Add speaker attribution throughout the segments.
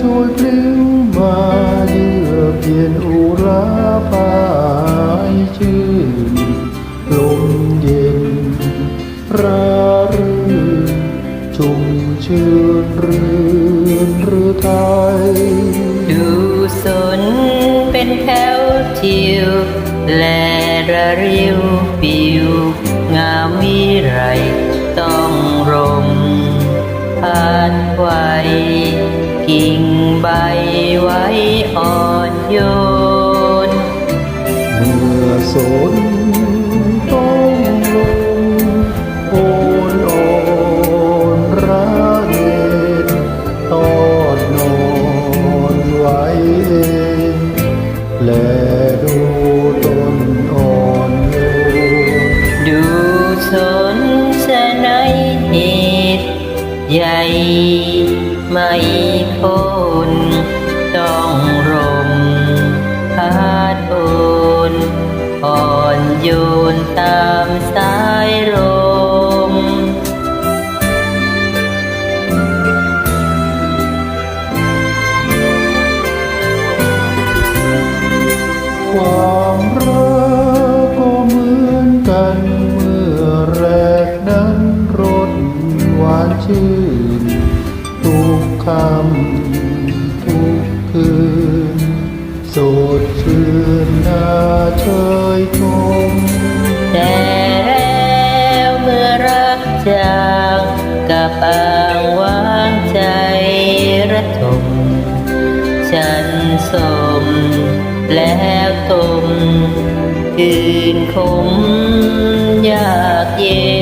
Speaker 1: ช่วยพลิ้วมาเยือกเย็นอุราพายชื่นลมเย็นรารื่นชุ่มชื่นรื่นรือไทย
Speaker 2: ดูสนเป็นแถวทิวและระริวปิว งามวิไรต้องรมผ่านไว กิ่งใบไว้อ่อนโยน
Speaker 1: เมื่อสนต้องลงโอนอ่อนระเนตตอดนอนไว้เองและดูต้นอ่อนโยน
Speaker 2: ดูสนสนัยเหตุใหญ่ ไม่พ้น
Speaker 1: คำทุกคืน สดชื่นน่าเชยชม
Speaker 2: แต่แล้วเมื่อรักจางกับอ่างวางใจระทมฉันสมแล้วตมคืนคมยากเย็น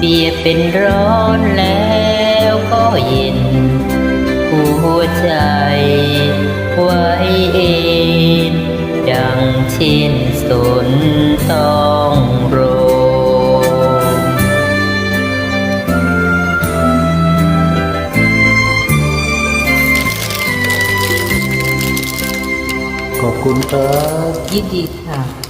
Speaker 2: เปียบเป็นร้อนแล้วก็เย็น หัวใจไว้เองดังเช่นสนต้องโรม
Speaker 1: ขอบคุณครับ
Speaker 2: ยินดีค่ะ